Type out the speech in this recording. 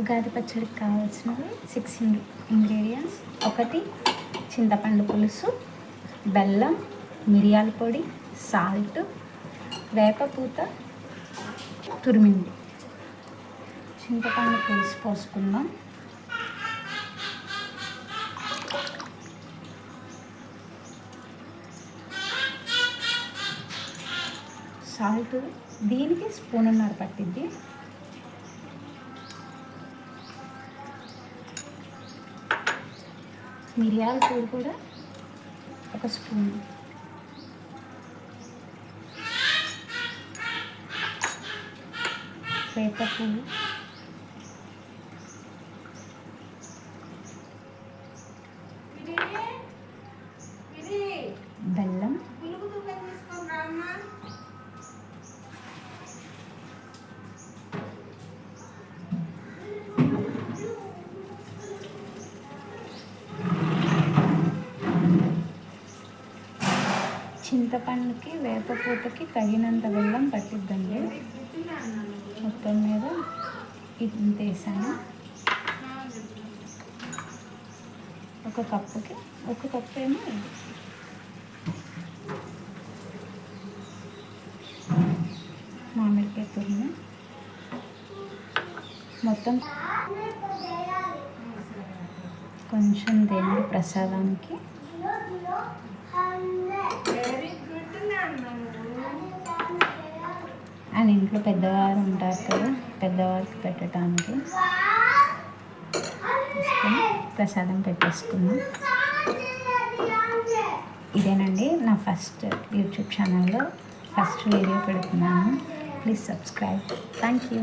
ఉగాది పచ్చడికి కావాల్సినవి six ingredients ఒకటి చింతపండు పులుసు బెల్లం మిరియాల పొడి సాల్ట్ వేపపూత తురిమింది. చింతపండు పులుసు పోసుకుందాం. సాల్ట్ దీనికి స్పూన్ ఉన్నారు పట్టిద్ది. మిరియాల పొడి కూడా ఒక స్పూన్. వేప పువ్వు. చింతపండుకి వేపపూతకి తగినంత బెల్లం పట్టిద్దండి. మొత్తం మీద ఇంత వేసాను ఒక కప్పుకి ఒక కప్పు ఏమో ఇది. మామిడికాయ తురుము. మొత్తం కొంచెం దేవుడి ప్రసాదానికి అండ్ ఇంట్లో పెద్దవారు ఉంటారు కదా పెద్దవారికి పెట్టడానికి. ప్రసాదం పెట్టేసుకున్నాం ఇదేనండి నా ఫస్ట్ యూట్యూబ్ ఛానల్లో ఫస్ట్ వీడియో పెడుతున్నాను. Please subscribe. Thank you.